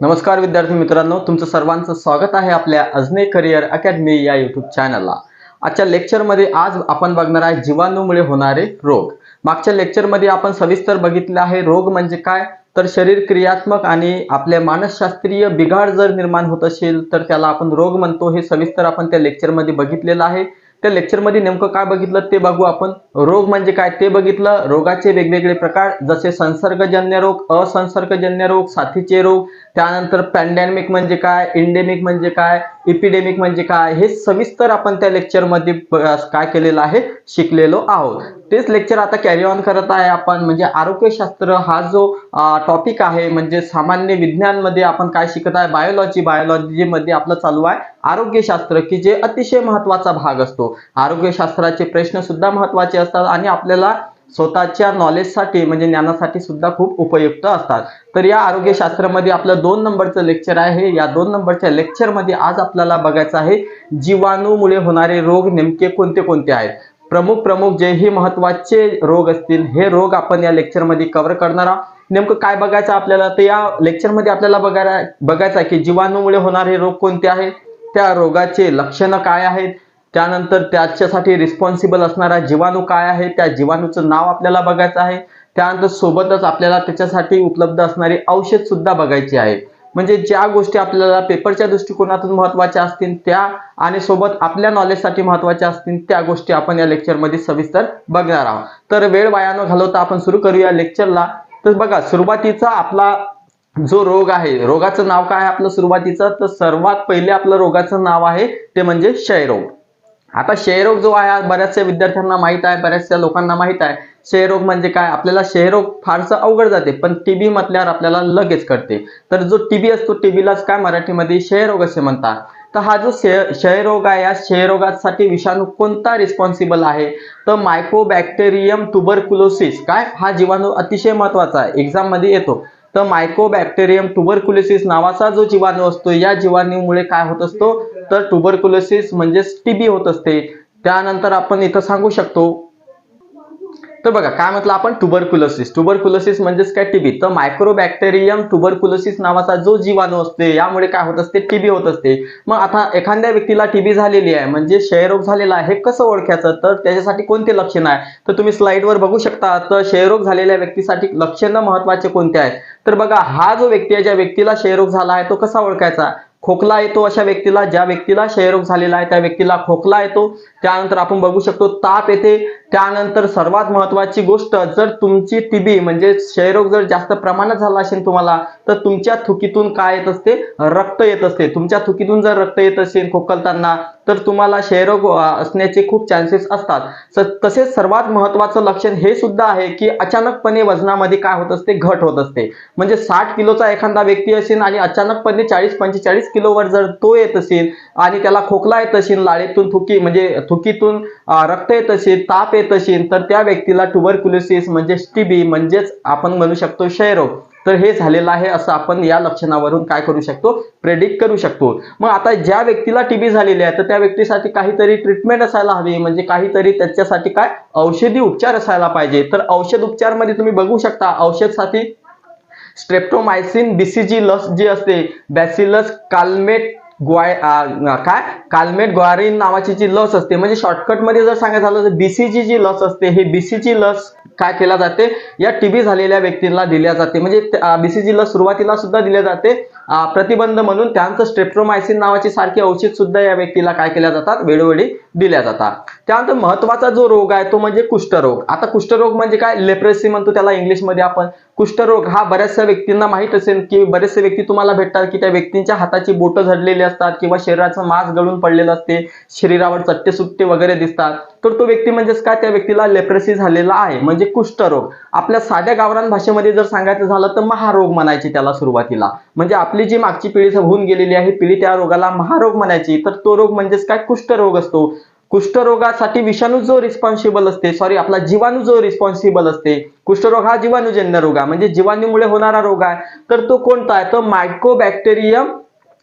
नमस्कार विद्यार्थी मित्रांनो तुमचं सर्वांचं स्वागत आहे आपल्या अजने करिअर अकॅडमी या युट्यूब चॅनलला आजच्या लेक्चरमध्ये आज आपण बघणार आहे जीवाणूमुळे होणारे रोग. मागच्या लेक्चरमध्ये आपण सविस्तर बघितले आहे रोग म्हणजे काय तर शरीर क्रियात्मक आणि आपल्या मानसशास्त्रीय बिघाड जर निर्माण होत असेल तर त्याला आपण रोग म्हणतो हे सविस्तर आपण त्या लेक्चरमध्ये बघितलेलं आहे. त्या लेक्चरमध्ये नेमकं काय बघितलं ते बघू आपण. रोग म्हणजे काय ते बघितलं. रोगाचे वेगवेगळे प्रकार जसे संसर्गजन्य रोग असंसर्गजन्य रोग साथीचे रोग त्यानंतर पॅन्डेमिक म्हणजे काय इंडेमिक म्हणजे काय इपिडेमिक म्हणजे काय हे सविस्तर आपण त्या लेक्चरमध्ये काय केलेलं आहे शिकलेलो आहोत. तेच लेक्चर आता कॅरी ऑन करत आहे आपण. म्हणजे आरोग्यशास्त्र हा जो टॉपिक आहे म्हणजे सामान्य विज्ञानमध्ये आपण काय शिकत आहे? बायोलॉजी बायोलॉजीमध्ये आपलं चालू आहे आरोग्यशास्त्र की जे अतिशय महत्त्वाचा भाग असतो. आरोग्यशास्त्राचे प्रश्न सुद्धा महत्त्वाचे असतात आणि आपल्याला स्वतःच्या नॉलेजसाठी म्हणजे ज्ञानासाठी सुद्धा खूप उपयुक्त असतात. तर या आरोग्यशास्त्रामध्ये आपलं दोन नंबरचं लेक्चर आहे. या दोन नंबरच्या लेक्चरमध्ये आज आपल्याला बघायचं आहे जीवाणूमुळे होणारे रोग नेमके कोणते कोणते आहेत? प्रमुख प्रमुख जे ही महत्त्वाचे रोग असतील हे रोग आपण या लेक्चरमध्ये कव्हर करणार आहोत. नेमकं काय बघायचं आपल्याला? तर या लेक्चरमध्ये आपल्याला बघायला बघायचं आहे की जीवाणूमुळे होणारे रोग कोणते आहेत? त्या रोगाचे लक्षणं काय आहेत? त्यानंतर त्याच्यासाठी रिस्पॉन्सिबल असणारा जीवाणू काय आहे? त्या जीवाणूचं नाव आपल्याला बघायचं आहे. त्यानंतर सोबतच आपल्याला त्याच्यासाठी उपलब्ध असणारी औषध सुद्धा बघायची आहे. म्हणजे ज्या गोष्टी आपल्याला पेपरच्या दृष्टिकोनातून महत्त्वाच्या असतील त्या आणि सोबत आपल्या नॉलेजसाठी महत्त्वाच्या असतील त्या गोष्टी आपण या लेक्चरमध्ये सविस्तर बघणार आहोत. तर वेळ वाया न घालवता आपण सुरू करूया लेक्चरला तर बघा सुरुवातीचा आपला जो रोग आहे रोगाचं नाव काय आहे आपलं सुरुवातीचं? तर सर्वात पहिले आपलं रोगाचं नाव आहे ते म्हणजे क्षयरोग. आता क्षयरोग जो आहे बऱ्याचशा विद्यार्थ्यांना माहीत आहे बऱ्याचशा लोकांना माहीत आहे. क्षयरोग म्हणजे काय? आपल्याला क्षयरोग फारसं अवघड जाते पण टीबी म्हटल्यावर आपल्याला लगेच कळते. तर जो टीबी असतो टीबीलाच काय मराठीमध्ये क्षयरोग असे म्हणतात. तर हा जो क्षय क्षयरोग आहे या क्षयरोगासाठी विषाणू कोणता रिस्पॉन्सिबल आहे? तर मायकोबॅक्टेरियम ट्युबरकुलोसिस काय? हा जीवाणू अतिशय महत्त्वाचा आहे. एक्झाममध्ये येतो. तर मायकोबॅक्टेरियम ट्युबरक्युलोसिस नावाचा जो जीवाणू असतो या जीवाणूमुळे काय होत असतो? तर ट्युबरक्युलोसिस म्हणजे टीबी होत असते. त्यानंतर आपण इथं सांगू शकतो तर बघा काय म्हटलं आपण? ट्युबरक्युलोसिस ट्युबरक्युलोसिस म्हणजेच काय? टीबी तर मायक्रोबॅक्टेरियम ट्युबरक्युलोसिस नावाचा जो जीवाणू असते यामुळे काय होत असते? टीबी होत असते. मग आता एखाद्या व्यक्तीला टीबी झालेली आहे म्हणजे क्षयरोग झालेला आहे हे कसं ओळखायचं? तर त्याच्यासाठी कोणते लक्षण आहे तर तुम्ही स्लाइडवर बघू शकता तर क्षयरोग झालेल्या व्यक्तीसाठी लक्षणं महत्त्वाचे कोणते आहेत? तर बघा हा जो व्यक्ती आहे ज्या व्यक्तीला क्षयरोग झाला आहे तो कसा ओळखायचा? खोकला येतो अशा व्यक्तीला ज्या व्यक्तीला क्षयरोग झालेला आहे त्या व्यक्तीला खोकला येतो. त्यानंतर आपण बघू शकतो ताप येते. त्यानंतर सर्वात महत्वाची गोष्ट जर तुमची टीबी म्हणजे क्षयरोग जर जास्त प्रमाणात झाला असेल तुम्हाला तर तुमच्या थुकीतून काय येत असते? रक्त येत असते. तुमच्या थुकीतून जर रक्त येत असेल खोकलताना तर तुम्हाला क्षयरोग असण्याचे खूप चान्सेस असतात. तसेच सर्वात महत्वाचं लक्षण हे सुद्धा आहे की अचानकपणे वजनामध्ये काय होत असते? घट होत असते. म्हणजे साठ किलोचा एखादा व्यक्ती असेल आणि अचानकपणे चाळीस पंचेचाळीस किलोवर जर तो येत असेल आणि त्याला खोकला येत असेल लाळेतून थुकी म्हणजे थुकीतून रक्त येत असेल ताप येत असेल तर त्या व्यक्तीला ट्युबरक्युलोसिस म्हणजे टीबी म्हणजेच आपण म्हणू शकतो क्षयरोग तर हे झालेलं आहे असं आपण या लक्षणावरून काय करू शकतो? प्रेडिक्ट करू शकतो. मग आता ज्या व्यक्तीला टीबी झालेली आहे तर त्या व्यक्तीसाठी काहीतरी ट्रीटमेंट असायला हवी. म्हणजे काहीतरी त्याच्यासाठी काय? औषधी उपचार असायला पाहिजे. तर औषध उपचारमध्ये तुम्ही बघू शकता औषधसाठी स्ट्रेप्टोमायसिन बीसीजी लस जी असते बॅसिलस काल्मेट ग्वाय काय? काल्मेट ग्वारीन नावाची जी लस असते म्हणजे शॉर्टकटमध्ये जर सांगायचं झालं तर बीसीजी जी लस असते हे बीसीजी लस काय केल्या जाते? या टीबी झालेल्या व्यक्तींना दिल्या जाते. म्हणजे बीसीजी लस सुरुवातीला सुद्धा दिल्या जाते. प्रतिबंध म्हणून त्यांचं स्ट्रेप्टोमायसिन नावाची सारखी औषध सुद्धा या व्यक्तीला काय केल्या जातात? वेळोवेळी दिल्या जातात. त्यानंतर महत्त्वाचा जो रोग आहे तो म्हणजे कुष्ठरोग. आता कुष्ठरोग म्हणजे काय? लेप्रेसी म्हणतो त्याला इंग्लिशमध्ये आपण. कुष्ठरोग हा बऱ्याचशा व्यक्तींना माहीत असेल की बरेचसे व्यक्ती तुम्हाला भेटतात की त्या व्यक्तींच्या हाताची बोटं झडलेली असतात किंवा शरीराचं मांस गळून पडलेलं असते शरीरावर चट्टे सुट्टे वगैरे दिसतात. तर तो व्यक्ती म्हणजेच काय? त्या व्यक्तीला लेप्रेसी झालेला आहे. म्हणजे कुष्ठरोग. आपल्या साध्या गावरान भाषेमध्ये जर सांगायचं झालं तर महारोग म्हणायचे त्याला सुरुवातीला. म्हणजे आपली जी मागची पिढी होऊन गेलेली आहे पिढी त्या रोगाला महारोग म्हणायची. तर तो रोग म्हणजेच काय? कुष्ठरोग असतो. कुष्ठरोगासाठी विषाणू जो रिस्पॉन्सिबल असते सॉरी आपला जीवाणू जो रिस्पॉन्सिबल असते कुष्ठरोग हा जीवाणूजन्य रोग आहे. म्हणजे जीवाणूमुळे होणारा रोग आहे. तर तो कोणता आहे? तर मायकोबॅक्टेरियम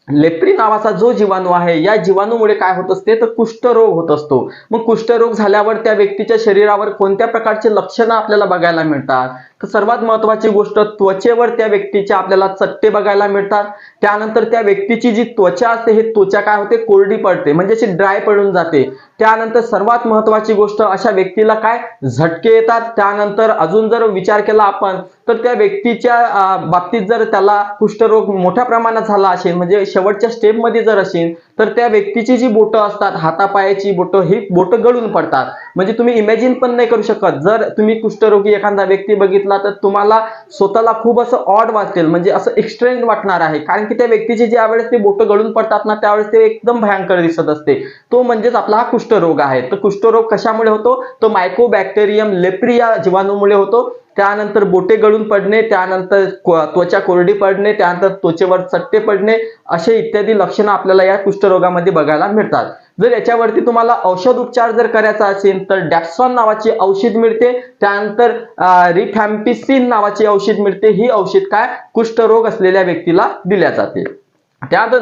लेप्री नावाचा जो जीवाणू आहे या जीवाणूमुळे काय होत असते? तर कुष्ठरोग होत असतो. मग कुष्ठरोग झाल्यावर त्या व्यक्तीच्या शरीरावर कोणत्या प्रकारचे लक्षणं आपल्याला बघायला मिळतात? सर्वात महत्वाची गोष्ट त्वचेवर त्या व्यक्तीच्या आपल्याला चट्टे बघायला मिळतात. त्यानंतर त्या व्यक्तीची जी त्वचा असते हे त्वचा काय होते? कोरडी पडते. म्हणजे अशी ड्राय पडून जाते. त्यानंतर सर्वात महत्वाची गोष्ट अशा व्यक्तीला काय? झटके येतात. त्यानंतर अजून जर विचार केला आपण तर त्या व्यक्तीच्या बाबतीत जर त्याला कुष्ठरोग मोठ्या प्रमाणात झाला असेल म्हणजे शेवटच्या स्टेपमध्ये जर असेल तर त्या व्यक्तीची जी बोटं असतात हातापायाची बोटं ही बोटं गळून पडतात. म्हणजे तुम्ही इमॅजिन पण नाही करू शकत. जर तुम्ही कुष्ठरोगी एखादा व्यक्ती बघितला तर तुम्हाला स्वतःला खूप असं ऑड वाटेल. म्हणजे असं एक्स्ट्रेंज वाटणार आहे. कारण की त्या व्यक्तीची ज्या वेळेस ते बोटं गळून पडतात ना त्यावेळेस ते एकदम भयंकर दिसत असते. तो म्हणजेच आपला हा कुष्ठरोग आहे. तर कुष्ठरोग कशामुळे होतो? तो मायकोबॅक्टेरियम लेप्रिया जीवाणूमुळे होतो. त्यानंतर बोटे गळून पडणे त्यानंतर त्वचा कोरडी पडणे त्यानंतर त्वचेवर चट्टे पडणे असे इत्यादी लक्षणं आपल्याला या कुष्ठरोगामध्ये बघायला मिळतात. जर याच्यावरती तुम्हाला औषध उपचार जर करायचा असेल तर डॅक्सॉन नावाची औषध मिळते. त्यानंतर रिफॅम्पिसिन नावाची औषध मिळते. ही औषध काय? कुष्ठरोग असलेल्या व्यक्तीला दिल्या जाते. त्यात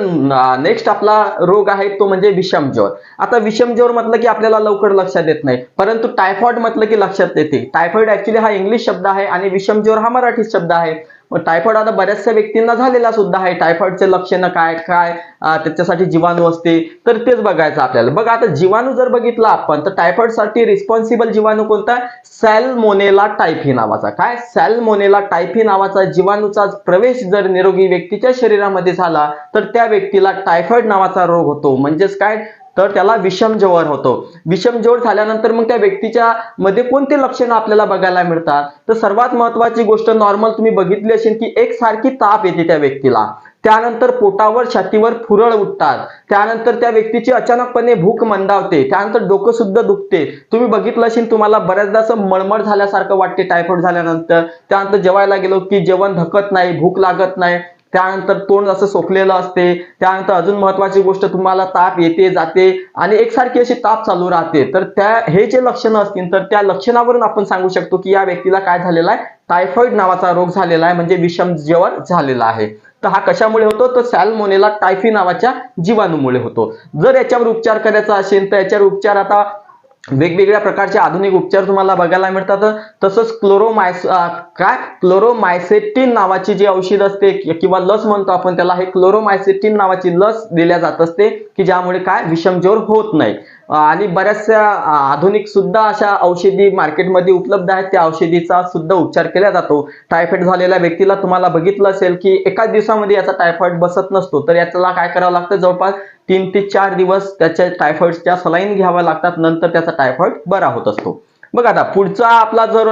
नेक्स्ट आपला रोग आहे तो म्हणजे विषमज्वर आता विषमज्वर म्हटलं की आपल्याला लवकर लक्षात येत नाही. परंतु टायफॉइड म्हटलं की लक्षात येते. टायफॉइड ऍक्च्युली हा इंग्लिश शब्द आहे आणि विषमज्वर हा मराठी शब्द आहे. टायफॉइड आता बऱ्याचशा व्यक्तींना झालेला सुद्धा आहे. टायफॉइडचे लक्षणं काय काय त्याच्यासाठी जीवाणू असते. तर तेच बघायचं आपल्याला. बघा आता जीवाणू जर बघितला आपण तर टायफॉइडसाठी रिस्पॉन्सिबल जीवाणू कोणता सॅलमोनेला टायफी e नावाचा. काय? सॅलमोनेला टायफी e नावाचा जीवाणूचा प्रवेश जर निरोगी व्यक्तीच्या शरीरामध्ये झाला तर त्या व्यक्तीला टायफॉइड नावाचा रोग होतो. म्हणजेच काय? तर त्याला विषमज्वर होतो. विषमज्वर झाल्यानंतर मग त्या व्यक्तीच्या मध्ये कोणते लक्षणं आपल्याला बघायला मिळतात? तर सर्वात महत्वाची गोष्ट नॉर्मल तुम्ही बघितली असेल की एकसारखी ताप येते त्या व्यक्तीला. त्यानंतर पोटावर छातीवर फुरळ उठतात. त्यानंतर त्या व्यक्तीची अचानकपणे भूक मंदावते. त्यानंतर डोकं सुद्धा दुखते. तुम्ही बघितलं असेल तुम्हाला बऱ्याचदा असं मळमळ झाल्यासारखं वाटते टायफॉइड झाल्यानंतर. त्यानंतर जेवायला गेलो की जेवण धकत नाही भूक लागत नाही. त्यानंतर तोंड असं सोकलेलं असते. त्यानंतर अजून महत्वाची गोष्ट तुम्हाला ताप येते जाते आणि एकसारखी अशी ताप चालू राहते. तर त्या हे जे लक्षणं असतील तर त्या लक्षणावरून आपण सांगू शकतो की या व्यक्तीला काय झालेला आहे? टायफॉइड नावाचा रोग झालेला आहे म्हणजे विषम जेवण झालेला आहे. तर हा कशामुळे होतो? तर सॅलमोनेला टायफी नावाच्या जीवाणूमुळे होतो. जर याच्यावर उपचार करायचा असेल तर याच्यावर उपचार आता वेगवेगळ्या प्रकारचे आधुनिक उपचार तुम्हाला बघायला मिळतात. तसंच क्लोरोमायस काय? क्लोरोमायसेटिन नावाची जी औषध असते किंवा लस म्हणतो आपण त्याला हे क्लोरोमायसेटिन नावाची लस दिल्या जात असते की ज्यामुळे काय? विषमज्वर होत नाही. आणि बऱ्याचशा आधुनिक सुद्धा अशा औषधी मार्केटमध्ये उपलब्ध आहेत. त्या औषधीचा सुद्धा उपचार केला जातो. टायफॉइड झालेल्या व्यक्तीला तुम्हाला बघितलं असेल की एकाच दिवसामध्ये याचा टायफॉइड बसत नसतो. तर याला काय करावं लागतं? जवळपास तीन ते चार दिवस त्याच्या टायफॉइडच्या सलाईन घ्याव्या लागतात. नंतर त्याचा टायफॉइड बरा होत असतो. बघा आता पुढचा आपला जर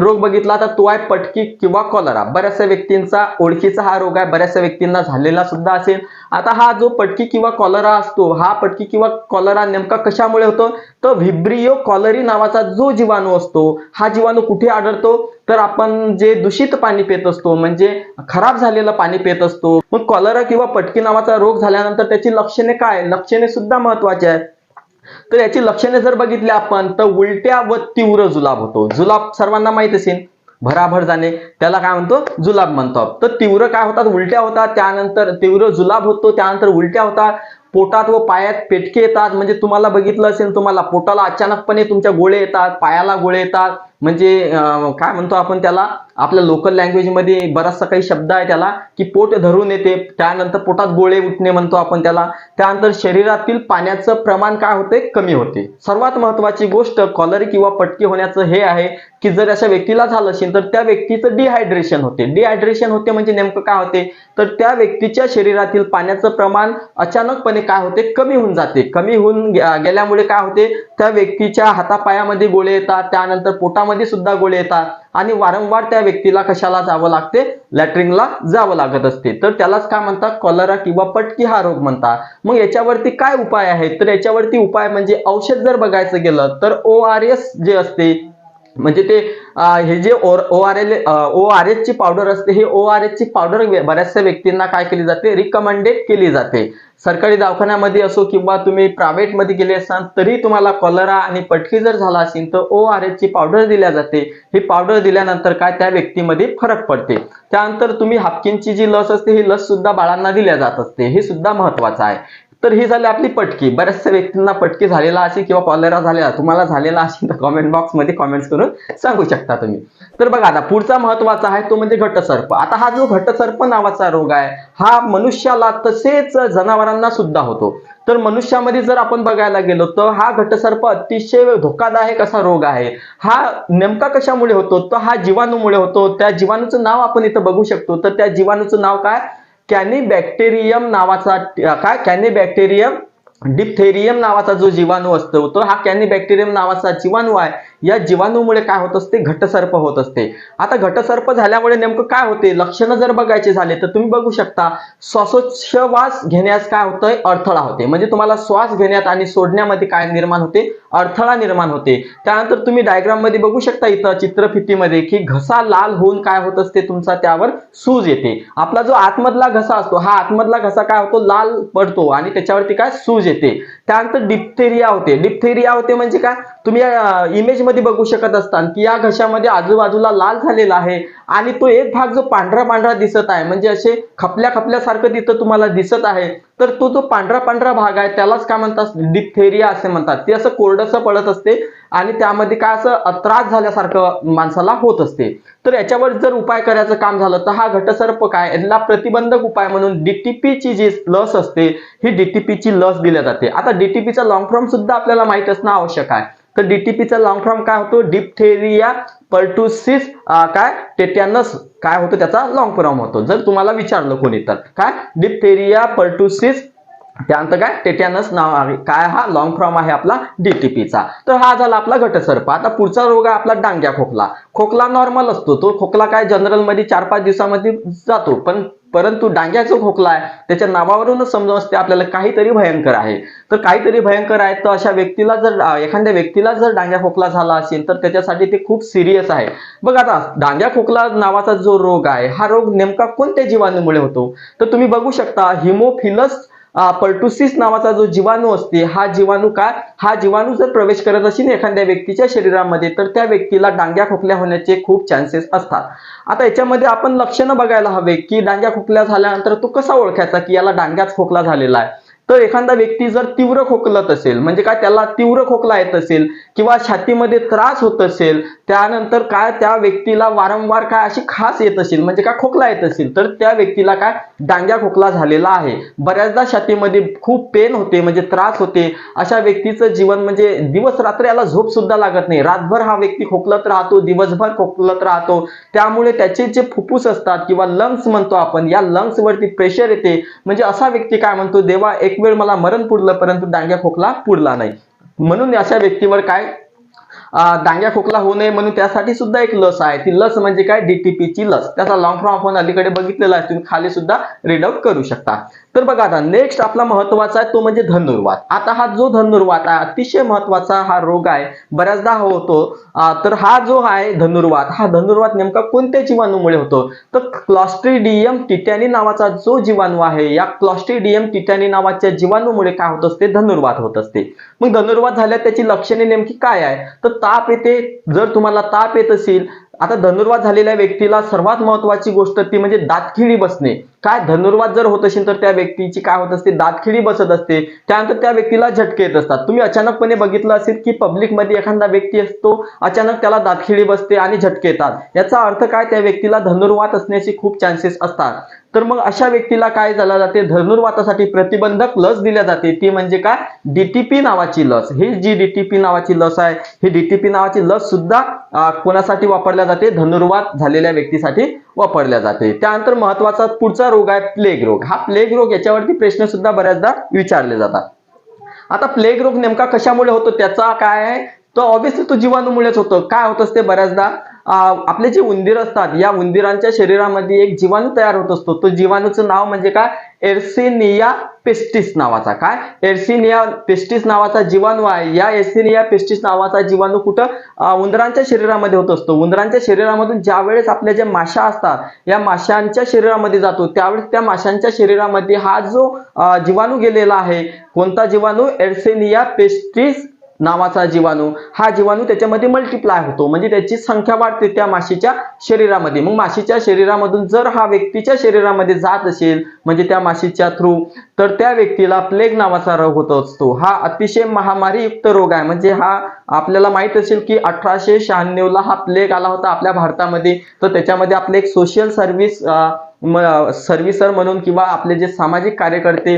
रोग बघितला तर तो आहे पटकी किंवा कॉलरा बऱ्याचशा व्यक्तींचा ओळखीचा हा रोग आहे बऱ्याचशा व्यक्तींना झालेला सुद्धा असेल. आता हा जो पटकी किंवा कॉलरा असतो हा पटकी किंवा कॉलरा नेमका कशामुळे होतो? तर व्हिब्रिओ कॉलरी नावाचा जो जीवाणू असतो हा जीवाणू कुठे आढळतो? तर आपण जे दूषित पाणी पित असतो म्हणजे खराब झालेलं पाणी पित असतो मग कॉलरा किंवा पटकी नावाचा रोग झाल्यानंतर त्याची लक्षणे काय? लक्षणे सुद्धा महत्वाची आहेत. तर याची लक्षणे जर बघितली आपण तर उलट्या व तीव्र जुलाब होतो. जुलाब सर्वांना माहीत असेल भराभर जाणे. त्याला काय म्हणतो? जुलाब म्हणतो. तर तीव्र काय होतात? उलट्या होतात. त्यानंतर तीव्र जुलाब होतो. त्यानंतर उलट्या होतात. पोटात व पायात पेटके येतात. म्हणजे तुम्हाला बघितलं असेल तुम्हाला पोटाला अचानकपणे तुमच्या गोळे येतात पायाला गोळे येतात. म्हणजे काय म्हणतो आपण त्याला? आपल्या लोकल लँग्वेजमध्ये बराचसा काही शब्द आहे त्याला की पोट धरून येते. त्यानंतर पोटात गोळे उठणे म्हणतो आपण त्याला. त्यानंतर शरीरातील पाण्याचं प्रमाण काय होते? कमी होते. सर्वात महत्वाची गोष्ट कॉलरी किंवा पटकी होण्याचं हे आहे की जर अशा व्यक्तीला झालं असेल तर त्या व्यक्तीचं डिहायड्रेशन होते. डिहायड्रेशन होते म्हणजे नेमकं काय होते? तर त्या व्यक्तीच्या शरीरातील पाण्याचं प्रमाण अचानकपणे काय होते? कमी होऊन जाते. कमी होऊन गेल्यामुळे काय होते? त्या व्यक्तीच्या हातापायामध्ये गोळे येतात. त्यानंतर पोटामध्ये सुद्धा गोळे येतात. आणि वारंवार त्या व्यक्तीला कशाला जावं लागते? लॅटरिंगला जावं लागत असते. तर त्यालाच काय म्हणतात? कॉलरा किंवा पटकी हा रोग म्हणतात. मग याच्यावरती काय उपाय आहेत? तर याच्यावरती उपाय म्हणजे औषध जर बघायचं गेलं तर ओ आर एस जे असते म्हणजे ते हे जे O R L O R H ची पावडर असते हे ओ आर एच ची पावडर बऱ्याचशा व्यक्तींना काय केली जाते? रिकमेंडेड केली जाते. सरकारी दवाखान्यामध्ये असो किंवा तुम्ही प्रायव्हेटमध्ये गेले असाल तरी तुम्हाला कॉलरा आणि पटकी जर झाला असेल तर ओ आर एच ची पावडर दिल्या जाते. ही पावडर दिल्यानंतर काय त्या व्यक्तीमध्ये फरक पडते. त्यानंतर तुम्ही हापकिनची जी लस असते ही लस सुद्धा बाळांना दिल्या जात असते. हे सुद्धा महत्वाचं आहे. तर ही झाली आपली पटकी. बऱ्याचशा व्यक्तींना पटकी झालेला असेल किंवा कॉलेरा झालेला तुम्हाला झालेला असेल तर कॉमेंट बॉक्समध्ये कॉमेंट्स करून सांगू शकता तुम्ही. तर बघा आता पुढचा महत्त्वाचा आहे तो म्हणजे घटसर्प. आता हा जो घटसर्प नावाचा रोग आहे हा मनुष्याला तसेच जनावरांना सुद्धा होतो. तर मनुष्यामध्ये जर आपण बघायला गेलो तर हा घटसर्प अतिशय धोकादायक असा रोग आहे. हा नेमका कशामुळे होतो? तर हा जीवाणूमुळे होतो. त्या जीवाणूचं नाव आपण इथं बघू शकतो. तर त्या जीवाणूचं नाव काय? कॅनिबॅक्टेरियम नावाचा काय? कॅनिबॅक्टेरियम डिप्थेरियम नावाचा जो जीवाणू असतो तो हा कॅनिबॅक्टेरियम नावाचा जीवाणू आहे. या जीवाणूमुळे काय होत असते? घटसर्प होत असते. आता घटसर्प झाल्यामुळे नेमकं काय होते? लक्षणं जर बघायचे झाले तर तुम्ही बघू शकता श्वासोच्छवास घेण्यास काय होतंय? अडथळा होते. म्हणजे तुम्हाला श्वास घेण्यात आणि सोडण्यामध्ये काय निर्माण होते? अडथळा निर्माण होते. त्यानंतर तुम्ही डायग्राममध्ये बघू शकता इथं चित्रफितीमध्ये की घसा लाल होऊन काय होत असते तुमचा त्यावर सूज येते. आपला जो आतमधला घसा असतो हा आतमधला घसा काय होतो? लाल पडतो आणि त्याच्यावरती काय? सूज येते. त्यानंतर डिप्थेरिया होते. डिप्थेरिया होते म्हणजे काय? तुम्ही इमेजमध्ये बघू शकत असताल की या घशामध्ये आजूबाजूला लाल झालेला आहे आणि तो एक भाग जो पांढरा पांढरा दिसत आहे म्हणजे असे खपल्या खपल्यासारखं तिथं तुम्हाला दिसत आहे. तर तो जो पांढरा पांढरा भाग आहे त्यालाच काय म्हणतात? डिप्थेरिया असे म्हणतात. ते असं कोरडसं पडत असते आणि त्यामध्ये काय असं त्रास झाल्यासारखं माणसाला होत असते. तर याच्यावर जर उपाय करायचं काम झालं तर हा घटसर्प काय? याला प्रतिबंधक उपाय म्हणून डीटीपीची जी लस असते ही डीटीपीची लस दिल्या जाते. आता डीटीपीचा लॉंग फॉर्म सुद्धा आपल्याला माहीत असणं आवश्यक आहे. तर डीटीपीचा लॉंग फॉर्म काय होतो? डिप्थेरिया पर्टुसिस काय? टेटॅनस काय होतो? त्याचा लॉंग फॉर्म होतो. जर तुम्हाला विचारलं कोणी तर. काय? डिप्थेरिया पर्टुसिस त्यानंतर काय? टेटॅनस नाव आहे. काय हा? लॉंग फॉर्म आहे आपला डीटीपीचा तर हा झाला आपला घटसर्प. आता पुढचा रोग आहे आपला डांग्या खोकला. खोकला नॉर्मल असतो. तो खोकला काय जनरलमध्ये चार पाच दिवसामध्ये जातो. पण परंतु डांग्याचा खोकला आहे. त्याच्या नावावरूनच समजून असते. आपल्याला काहीतरी भयंकर आहे. तर काहीतरी भयंकर आहे. तर अशा व्यक्तीला जर एखाद्या व्यक्तीला जर डांग्या खोकला झाला असेल तर त्याच्यासाठी ते खूप सिरियस आहे. बघ आता डांग्या खोकला नावाचा जो रोग आहे हा रोग नेमका कोणत्या जीवाणूमुळे होतो? तर तुम्ही बघू शकता हिमोफिलस पर्टुसिस नावाचा जो जीवाणू असते हा जीवाणू काय? हा जीवाणू जर प्रवेश करत असेल एखाद्या व्यक्तीच्या शरीरामध्ये तर त्या व्यक्तीला डांग्या खोकल्या होण्याचे खूप चान्सेस असतात. आता याच्यामध्ये आपण लक्षणं बघायला हवे की डांग्या खोकल्या झाल्यानंतर तो कसा ओळखायचा की याला डांग्याच खोकला झालेला आहे? तर एखादा व्यक्ती जर तीव्र खोकलत असेल म्हणजे काय त्याला तीव्र खोकला येत असेल किंवा छातीमध्ये त्रास होत असेल त्यानंतर काय त्या व्यक्तीला वारंवार काय अशी खास येत असेल म्हणजे काय खोकला येत असेल तर त्या व्यक्तीला काय डांग्या खोकला झालेला आहे. बऱ्याचदा छातीमध्ये खूप पेन होते म्हणजे त्रास होते. अशा व्यक्तीचं जीवन म्हणजे दिवस रात्र याला झोप सुद्धा लागत नाही. रातभर हा व्यक्ती खोकलत राहतो दिवसभर खोकलत राहतो. त्यामुळे त्याचे जे फुफ्फुस असतात किंवा लंग्स म्हणतो आपण या लंग्स वरती प्रेशर येते. म्हणजे असा व्यक्ती काय म्हणतो देवा एक वेळ मला मरण पुरलं परंतु डांग्या खोकला पुरला नाही. म्हणून अशा व्यक्तीवर काय दांग्या खोकला होऊ नये म्हणून त्यासाठी सुद्धा एक लस आहे. ती लस म्हणजे काय? डीटीपीची लस. त्याचा लॉंग फॉर्म आपण अलीकडे बघितलेला आहे. तुम्ही खाली सुद्धा रीड आउट करू शकता. तर बघा आता नेक्स्ट आपला महत्त्वाचा आहे तो म्हणजे धनुर्वात. आता हा जो धनुर्वात आहे अतिशय महत्त्वाचा हा रोग आहे. बऱ्याचदा होतो. तर हा जो आहे धनुर्वात हा धनुर्वात नेमका कोणत्या जीवाणूमुळे होतो? तर क्लॉस्ट्रिडियम टिटॅनी नावाचा जो जीवाणू आहे या क्लॉस्ट्रिडियम टिटॅनी नावाच्या जीवाणूमुळे काय होत असते? धनुर्वात होत असते. मग धनुर्वात झाल्या त्याची लक्षणे नेमकी काय आहे? तर ताप येते जर तुम्हाला ताप येत असेल आता धनुर्वाद झालेल्या व्यक्तीला सर्वात महत्वाची गोष्ट ती म्हणजे दातखिळी बसणे. काय? धनुर्वाद जर होत असेल तर त्या व्यक्तीची काय होत असते? दातखिळी बसत असते. त्यानंतर त्या व्यक्तीला झटके येत असतात. तुम्ही अचानकपणे बघितलं असेल की पब्लिकमध्ये एखादा व्यक्ती असतो अचानक त्याला दातखिळी बसते आणि झटके येतात. याचा अर्थ काय? त्या व्यक्तीला धनुर्वाद असण्याचे खूप चान्सेस असतात. तर मग अशा व्यक्तीला काय झालं जाते? धनुर्वातासाठी प्रतिबंधक लस दिल्या जाते. ती म्हणजे काय? डीटीपी नावाची लस. ही जी डीटीपी नावाची लस आहे ही डीटीपी नावाची लस सुद्धा कोणासाठी वापरल्या जाते? धनुर्वात झालेल्या व्यक्तीसाठी वापरल्या जाते. त्यानंतर महत्त्वाचा पुढचा रोग आहे प्लेग रोग. हा प्लेग रोग याच्यावरती प्रश्न सुद्धा बऱ्याचदा विचारले जातात. आता प्लेग रोग नेमका कशामुळे होतो? त्याचा काय आहे? तो ऑब्विसली तो जीवाणूमुळेच होतो. काय होत असते बऱ्याचदा? आपले जे उंदीर असतात या उंदीरांच्या शरीरामध्ये एक जीवाणू तयार होत असतो. तो जीवाणूचं नाव म्हणजे काय? एर्सिनिया पेस्टिस नावाचा. काय? एर्सिनिया पेस्टिस नावाचा जीवाणू आहे. या एर्सिनिया पेस्टिस नावाचा जीवाणू कुठं? उंदरांच्या शरीरामध्ये होत असतो. उंदरांच्या शरीरामधून ज्या वेळेस आपल्या ज्या माशा असतात या माशांच्या शरीरामध्ये जातो. त्यावेळेस त्या माशांच्या शरीरामध्ये हा जो जीवाणू गेलेला आहे कोणता जीवाणू? एर्सिनिया पेस्टिस नावाचा जीवाणू. हा जीवाणू त्याच्यामध्ये मल्टिप्लाय होतो. म्हणजे त्याची संख्या वाढते त्या माशीच्या शरीरामध्ये. मग माशीच्या शरीरामधून जर हा व्यक्तीच्या शरीरामध्ये जात असेल म्हणजे त्या माशीच्या थ्रू तर त्या व्यक्तीला प्लेग नावाचा रोग होत असतो. हा अतिशय महामारीयुक्त रोग आहे. म्हणजे हा आपल्याला माहीत असेल की अठराशे शहाण्णव ला हा प्लेग आला होता आपल्या भारतामध्ये. तर त्याच्यामध्ये आपले एक सोशल सर्व्हिस सर्व्हिसर म्हणून किंवा आपले जे सामाजिक कार्यकर्ते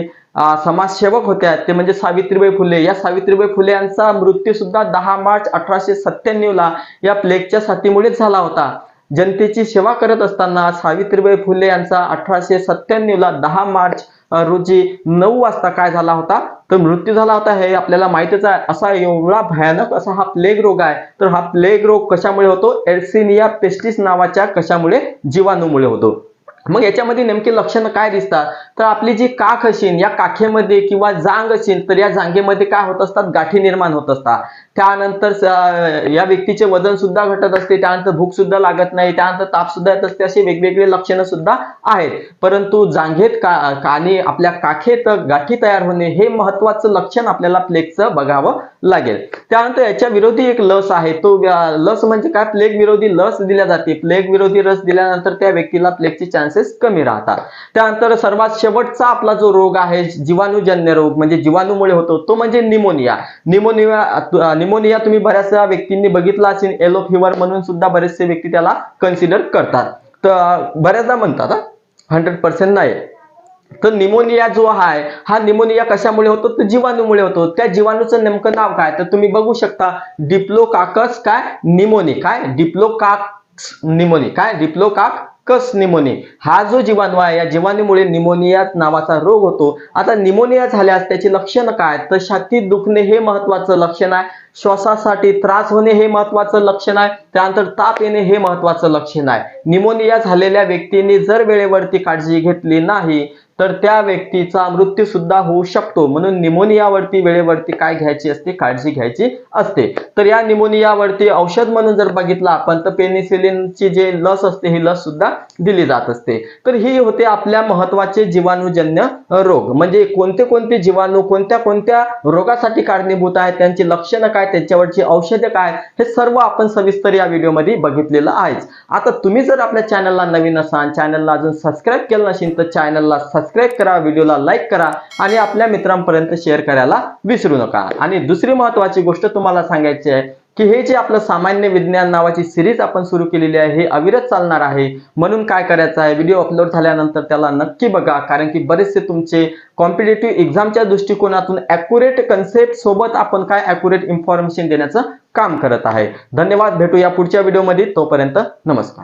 समाजसेवक होत्या. ते म्हणजे सावित्रीबाई फुले. या सावित्रीबाई फुले यांचा मृत्यू सुद्धा दहा मार्च अठराशे सत्त्याण्णवला या प्लेगच्या साथीमुळेच झाला होता. जनतेची सेवा करत असताना सावित्रीबाई फुले यांचा अठराशे सत्त्याण्णवला दहा मार्च रोजी नऊ वाजता काय झाला होता? तर मृत्यू झाला होता हे आपल्याला माहितीच आहे. असा एवढा भयानक असा हा प्लेग रोग आहे. तर हा प्लेग रोग कशामुळे होतो? एल्सिनिया पेस्टिस नावाच्या कशामुळे? जीवाणूमुळे होतो. मग याच्यामध्ये नेमकी लक्षणं काय दिसतात? तर आपली जी काख असेल या काखेमध्ये किंवा जांग असेल तर या जांगेमध्ये काय होत असतात? गाठी निर्माण होत असतात. त्यानंतर या व्यक्तीचे वजन सुद्धा घटत असते त्यानंतर भूक सुद्धा लागत नाही त्यानंतर ताप सुद्धा येत असते असे वेगवेगळे लक्षणं सुद्धा आहेत. परंतु जांघेत का कानी आपल्या काखेत गाठी तयार होणे हे महत्वाचं लक्षण आपल्याला प्लेगचं बघावं लागेल. त्यानंतर याच्या विरोधी एक लस आहे. तो लस म्हणजे काय? प्लेग विरोधी लस दिल्या जाते. प्लेग विरोधी लस दिल्यानंतर त्या व्यक्तीला प्लेगचे चान्सेस कमी राहतात. त्यानंतर सर्वात शेवटचा आपला जो रोग आहे जीवाणूजन्य रोग म्हणजे जीवाणूमुळे होतो तो म्हणजे निमोनिया. निमोनिया निमोनिया तुम्ही बऱ्याचशा व्यक्तींनी बघितला असेल येलो फिवर म्हणून सुद्धा बरेचसे व्यक्ती त्याला कन्सिडर करतात. तर बऱ्याचदा म्हणतात हंड्रेड पर्सेंट नाही. तर निमोनिया जो आहे हा निमोनिया कशामुळे होतो? तर जीवाणूमुळे होतो. त्या जीवाणूचं नेमकं नाव काय? तर तुम्ही बघू शकता डिप्लोकाकस काय? निमोनी. काय? Diplococcus pneumoniae. काय? Diplococcus pneumoniae. हा जो जीवाणू आहे या जीवाणूमुळे निमोनिया नावाचा रोग होतो. आता निमोनिया झाल्यास त्याची लक्षणं काय? तर छातीत दुखणे हे महत्वाचं लक्षण आहे. श्वासासाठी त्रास होणे हे महत्वाचं लक्षण आहे. त्यानंतर ताप येणे हे महत्वाचं लक्षण आहे. निमोनिया झालेल्या व्यक्तीने जर वेळेवरती काळजी घेतली नाही तर त्या व्यक्तीचा मृत्यू सुद्धा होऊ शकतो. म्हणून निमोनियावरती वेळेवरती काय घ्यायची असते? काळजी घ्यायची असते. तर या निमोनियावरती औषध म्हणून जर बघितलं आपण तर पेनिसिलिनची जे लस असते ही लस सुद्धा दिली जात असते. तर ही होते आपल्या महत्त्वाचे जीवाणूजन्य रोग. म्हणजे कोणते कोणते जीवाणू कोणत्या कोणत्या रोगासाठी कारणीभूत आहेत त्यांची लक्षणं काय त्यांच्यावरची औषधे काय? हे सर्व आपण सविस्तर या व्हिडिओमध्ये बघितलेलं आहेच. आता तुम्ही जर आपल्या चॅनलला नवीन असाल चॅनलला अजून सबस्क्राईब केलं नसेल तर चॅनलला सबस्क्राईब करा व्हिडिओला लाईक करा आणि आपल्या मित्रांपर्यंत शेअर करायला विसरू नका. आणि दुसरी महत्वाची गोष्ट तुम्हाला सांगायची आहे की हे जे आपलं सामान्य विज्ञान नावाची सिरीज आपण सुरू केलेली आहे हे अविरत चालणार आहे. म्हणून काय करायचं आहे? व्हिडिओ अपलोड झाल्यानंतर त्याला नक्की बघा कारण की बरेचसे तुमचे कॉम्पिटेटिव्ह एक्झामच्या दृष्टिकोनातून अॅक्युरेट कन्सेप्ट सोबत आपण काय अॅक्युरेट इन्फॉर्मेशन देण्याचं काम करत आहे. धन्यवाद. भेटूया पुढच्या व्हिडिओमध्ये तोपर्यंत नमस्कार.